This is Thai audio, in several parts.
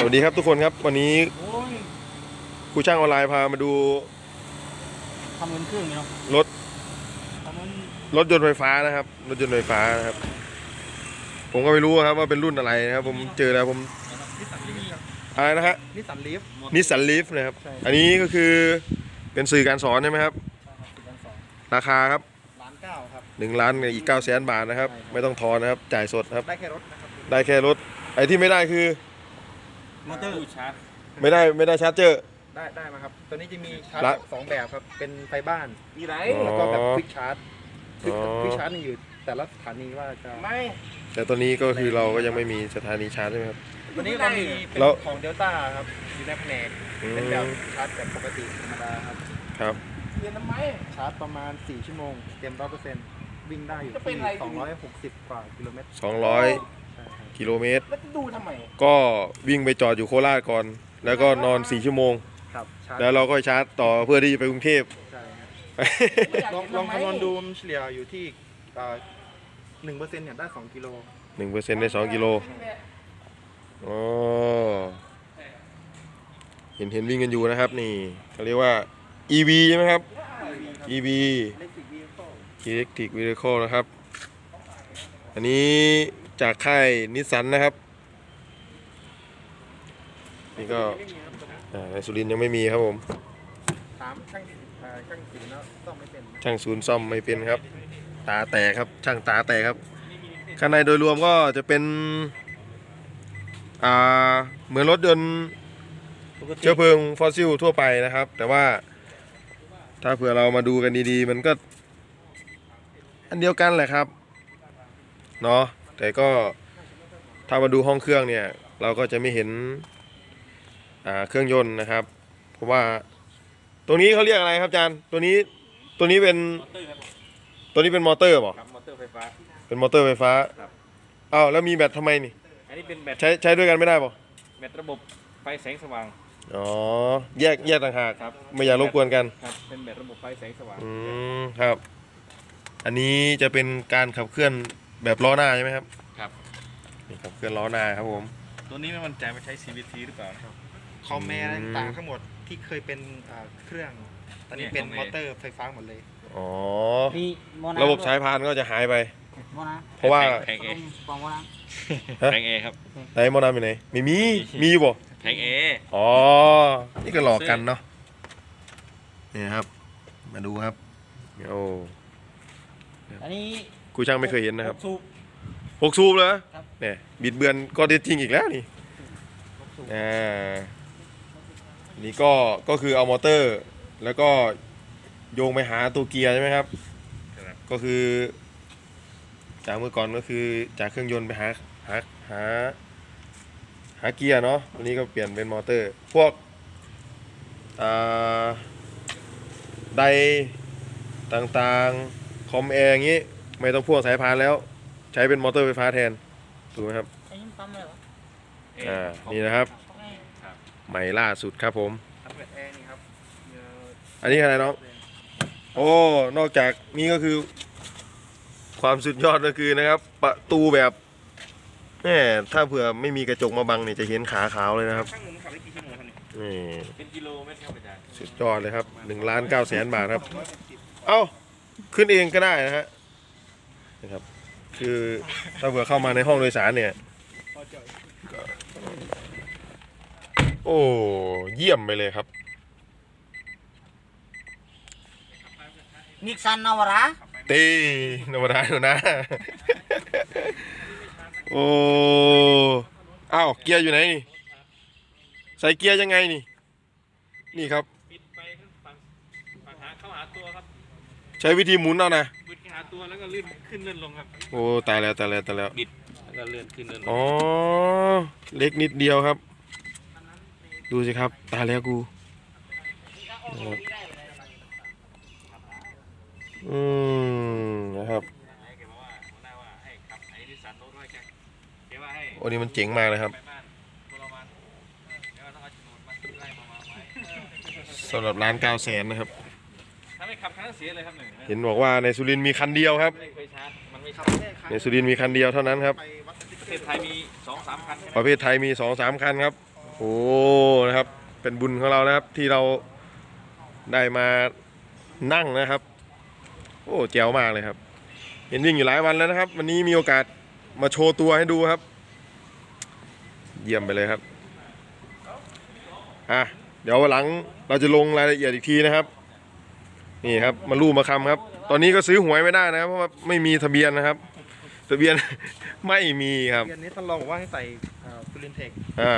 สวัสดีครับทุกคนครับ วันนี้โอ้ยครูช่างออนไลน์พามาดูทำเงินครึ่งเนาะรถทำเงินรถยนต์ไฟฟ้านะครับ รถยนต์ไฟฟ้านะครับ ผมก็ไม่รู้ครับว่าเป็นรุ่นอะไรนะครับ ผมเจอแล้วผมนิสสันลีฟครับอะไรนะฮะนิสสันลีฟนิสสันลีฟนะครับใช่อันนี้ก็คือเป็นสื่อการสอนใช่ไหมครับสิบล้านสองราคาครับล้านเก้าครับหนึ่งล้านกับอีกเก้าแสนบาทนะครับใช่ครับ ไม่ต้องทอนนะครับ จ่ายสดครับ ได้แค่รถนะครับได้แค่รถไอ้ที่ไม่ได้คือ มอเตอร์ชาร์จไม่ได้ไม่ได้ชาร์จเจอได้ได้มาครับตอนนี้จะมีชาร์จสองแบบครับ เป็นไฟบ้าน มีไรแล้วก็แบบควิกชาร์จควิกชาร์จนี่อยู่แต่ละสถานีว่าจะ ไม่ แต่ตอนนี้ก็คือเราก็ยังไม่มีสถานีชาร์จใช่ไหมครับตอนนี้เรามีเป็นแของเดลต้าครับ อยู่ในแผนกเป็นแบบชาร์จแบบปกติธรรมดาครับ ครับ เรียนทำไม ชาร์จประมาณ 4 ชั่วโมง เต็มร้อยเปอร์เซ็นต์วิ่งได้อยู่จะเป็อะไร ที่260 กว่ากิโลเมตร 200 กิโลเมตร แล้วจะดูทำไม ก็วิ่งไปจอดอยู่โคราชก่อน แล้วก็นอน 4 ชั่วโมง ครับชาร์จแล้วเราก็ชาร์จต่อเพื่อที่จะไปกรุงเทพ ใช่ครับอยากลองเห็นลองทำไมคำนวณดูมันเฉลี่ยอยู่ที่หนึ่งเปอร์เซ็นต์เนี่ยได้สองกิโลหนึ่งเปอร์เซ็นต์ได้สองกิโลอ๋อเห็นเห็นวิ่งกันอยู่นะครับนี่เขาเรียกว่า EV ใช่ไหมครับ EV เล็กสิบวีโ Electric Vehicle นะครับ อันนี้ จากค่ายนิสสันนะครับ นี่ก็อ่าในสุรินทร์ยังไม่มีครับผม ถามช่างเอ่อช่างสีแล้วต้องไม่เป็นช่างศูนย์ซ่อมไม่เป็นครับ ตาแตกครับ ช่างตาแตกครับ ข้างในโดยรวมก็จะเป็น อ่า เหมือนรถยนต์เชื้อเพลิงฟอสซิลทั่วไปนะครับ แต่ว่าถ้าเผื่อเรามาดูกันดีๆ มันก็ อันเดียวกันแหละครับ เนาะ แต่ก็ถ้ามาดูห้องเครื่องเนี่ย เราก็จะไม่เห็นอ่าเครื่องยนต์นะครับ เพราะว่าตัวนี้เขาเรียกอะไรครับอาจารย์ตัวนี้ตัวนี้เป็นมอเตอร์ครับตัวนี้เป็นมอเตอร์ป่ะครับมอเตอร์ไฟฟ้าเป็นมอเตอร์ไฟฟ้าครับอ้าวแล้วมีแบตทำไมนี่อันนี้เป็นแบตใช้ใช้ด้วยกันไม่ได้ป่ะแบตระบบไฟแสงสว่างอ๋อแยกแยกต่างหากครับไม่อยากรบกวนกันครับเป็นแบตระบบไฟแสงสว่างอืมครับ อันนี้จะเป็นการขับเคลื่อน แบบล้อหน้าใช่ไหมครับครับ นี่ขับเคลื่อนล้อหน้าครับผมตัวนี้ไม่มั่นใจว่าใช้ CVT หรือเปล่านะครับคอมแมร์อืมต่างๆทั้งหมดที่เคยเป็นอ่าเครื่อง ตอนนี้เนี่ยเป็นคอมแมร์มอเตอร์ไฟฟ้าหมดเลย อ๋อมีโมนาระบบสายพานก็จะหายไป โมนาเพราะว่าแผงเอปองโมนาแผงเอครับไหนโมนาอยู่ไหนไม่มีมีอยู่บ่แผงเออ๋อนี่ก็หลอกกันเนาะนี่ครับ มาดูครับโอ้อันนี้ ครูช่างไม่เคยเห็นนะครับสูบ หกซูบเลยครับ เนี่ยบิดเบือนก็เท็จจริงอีกแล้วนี่อ่านี่ก็ก็คือเอามอเตอร์ แล้วก็โยงไปหาตัวเกียร์ใช่ไหมครับ ก็คือ จากเมื่อก่อนก็คือจากเครื่องยนต์ไปหาหาหาหาเกียร์เนาะวันนี้ก็เปลี่ยนเป็นมอเตอร์ พวกอ่าไดต่างๆ คอมแอร์อย่างนี้ ไม่ต้องพ่วงสายพานแล้ว ใช้เป็นมอเตอร์ไฟฟ้าแทนถูกไหมครับอันนี้ปั๊มเลยวะเออ่านี่นะครับของไอ้ใหม่ล่าสุดครับผม อัปเดตแอร์นี่ครับเอ่ออันนี้อะไรน้อง โอ้ นอกจากนี้ก็คือ ความสุดยอดก็คือนะครับ ประตูแบบแหมถ้าเผื่อไม่มีกระจกมาบังเนี่ยจะเห็นขาขาวเลยนะครับช่างหนุ่มขับได้กี่ชั่วโมงครับนี่นี่เป็นกิโลเมตรครับอาจารย์สุดยอดเลยครับหนึ่งล้านเก้าแสนบาทครับ เอ้า ขึ้นเองก็ได้นะฮะ นะครับ คือถ้าเผื่อเข้ามาในห้องโดยสารเนี่ย โอ้เยี่ยมไปเลยครับ นิกซันนาวาระตีธรรมดาอยู่นะ โอ้อ้าวเกียร์อยู่ไหนนี่ ใส่เกียร์ยังไงนี่ นี่ครับ ปิดไปฝั่งฝั่งหาเข้าหาตัวครับ ใช้วิธีหมุนเอานะปิดหา ตัวแล้วก็ลื่นขึ้นเลื่อนลงครับโอ้ตายแล้วตายแล้วตายแล้วบิดแล้วก็เลื่อนขึ้นเลื่อนลงอ๋อเล็กนิดเดียวครับ ดูสิครับ ตายแล้วกูนะครับอืมนะครับแกบอกว่าหัวหน้าว่าให้ขับไอ้นิสสันโน้ตไว้แกแกว่าให้โอ้นี่มันเจ๋งมากเลยครับไปบ้านทรมานแล้วก็ต้องเอาโฉนดมาไล่มาวางไว้สำหรับร้านเก้าแสนนะครับถ้า ไม่ขับคันนั้นเสียเลยครับหนึ่งเห็นบอกว่าในสุรินทร์มีคันเดียวครับ ไม่เคยชาร์จมันไม่ขัขับบแค่ครั้งในสุรินทร์มีคันเดียวเท่านั้นครับไปวัดสติ๊กประเกเทอศร์ไทยมีสองสามคันประเภทไทยมีสองสามคันครับ โอ้นะครับ เป็นบุญของเรานะครับที่เราได้มานั่งนะครับ โอ้แจ๋วมากเลยครับ เห็นวิ่งอยู่หลายวันแล้วนะครับ วันนี้มีโอกาสมาโชว์ตัวให้ดูครับ เยี่ยมไปเลยครับ อะ เดี๋ยววันหลังเราจะลงรายละเอียดอีกทีนะครับ นี่ครับมาลู่มาคำครับ ตอนนี้ก็ซื้อหวยไม่ได้นะครับ เพราะว่าไม่มีทะเบียนนะครับ ทะเบียน ไม่มีครับเดือนนี้ท่านรองบอกว่าให้ใส่ซูรินเทคอ่า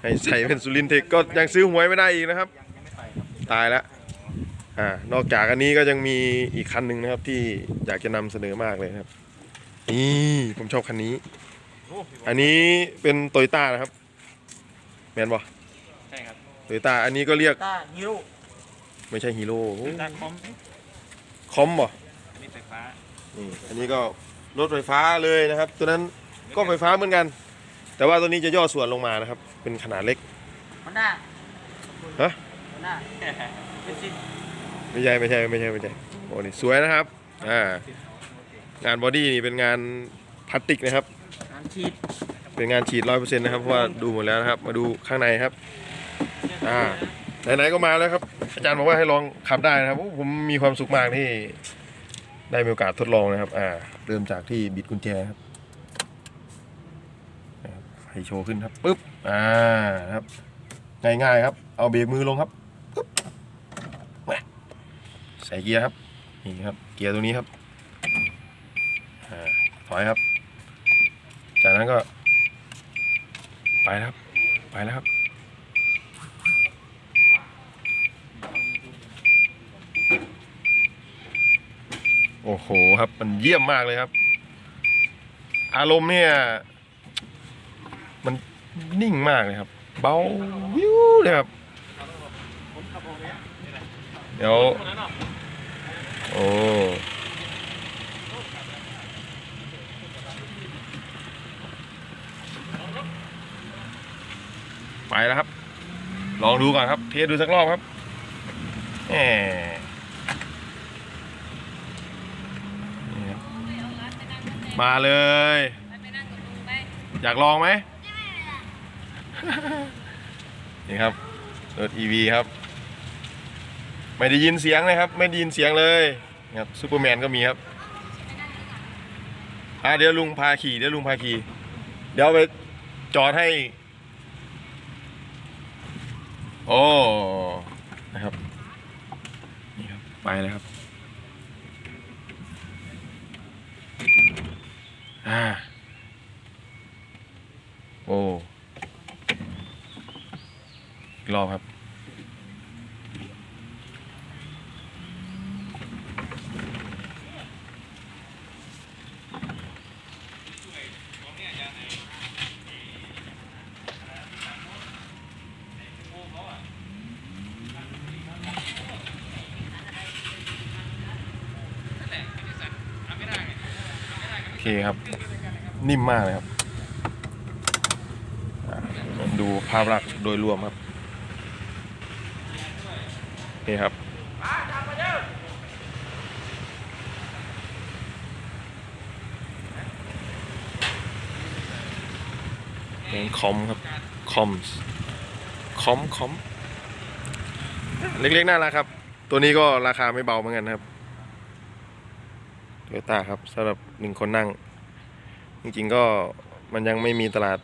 ให้ใส่เป็นสุรินทร์เทคก็ยังซื้อหวยไม่ได้อีกนะครับยังยังไม่ใส่ครับ ตายแล้วอ่านอกจากอันนี้ก็ยังมีอีกคันหนึ่งนะครับ ที่อยากจะนำเสนอมากเลยนะครับนี่ผมชอบคันนี้โอ้พี่บออัลนนี้เป็นโตโยต้านะครับแมนบอใช่ครับโตโยต้าอันนี้ก็เรียกต้าฮีโร่ ไม่ใช่ฮีโร่ตาคอมคอมบออันนี้ไฟฟ้านี่อันนี้ก็รถไฟฟ้าเลยนะครับ ตัวนั้นก็ไฟฟ้าเหมือนกัน แต่ว่าตัวนี้จะย่อส่วนลงมานะครับ เป็นขนาดเล็กฮอนด้าฮะฮอนด้าเป็นซินไม่ใช่ไม่ใช่ไม่ใช่ไม่ใช่โอ้นี่สวยนะครับอ่างานบอดี้นี่เป็นงานพลาสติกนะครับน้ำฉีดเป็นงานฉีดร้อยเปอร์เซ็นต์นะครับเพราะว่าดูหมดแล้วนะครับ มาดูข้างในครับอ่าไหนๆก็มาแล้วครับ อาจารย์บอกว่าให้ลองขับได้นะครับ ผมมีความสุขมากที่ได้มีโอกาสทดลองนะครับ อ่า เริ่มจากที่บิดกุญแจครับไฟโชว์ขึ้นครับปึ๊บ อ่านะครับ ง่ายๆครับ เอาเบรกมือลงครับปึ๊บใส่เกียร์ครับ นี่ครับ เกียร์ตัวนี้ครับอถอยครับ จากนั้นก็ ไปแล้วครับ ไปแล้วครับ โอ้โหครับ มันเยี่ยมมากเลยครับ อารมณ์เนี่ย มันนิ่งมากเลยครับ เบาวิวเลยครับ เดี๋ยว โอ้ไปแล้วครับ ลองดูก่อนครับ เทสดูสักรอบครับแหมนี่ครับ มาเลย อยากลองไหมนี่ครับรถ EV ครับ ไม่ได้ยินเสียงเลยครับ ไม่ได้ยินเสียงเลยครับซูเปอร์แมนก็มีครับอะเดี๋ยวลุงพาขี่เดี๋ยวลุงพาขี่เดี๋ยวไปจอดให้ โอ้นะครับนี่ครับ ไปเลยครับ อ่า โอ้รอบครับ เคครับ นิ่มมากเลยครับดูภาพลักษณ์โดยรวมครับ นี่ครับ เป็นคอมครับ คอม คอม คอม เล็กๆน่ารักครับ ตัวนี้ก็ราคาไม่เบาเหมือนกันครับ โตโยต้าครับสำหรับหนึ่งคนนั่ง จริงๆก็มันยังไม่มีตลาด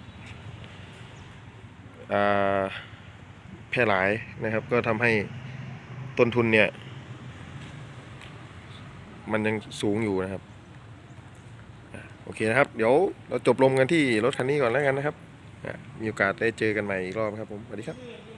าแพร่หลายนะครับ ก็ทำให้ต้นทุนเนี่ย มันยังสูงอยู่นะครับโอเคนะครับ เดี๋ยวเราจบลงกันที่รถคันนี้ก่อนแล้วกันนะครับ มีโอกาสได้เจอกันใหม่อีกรอบครับผม สวัสดีครับ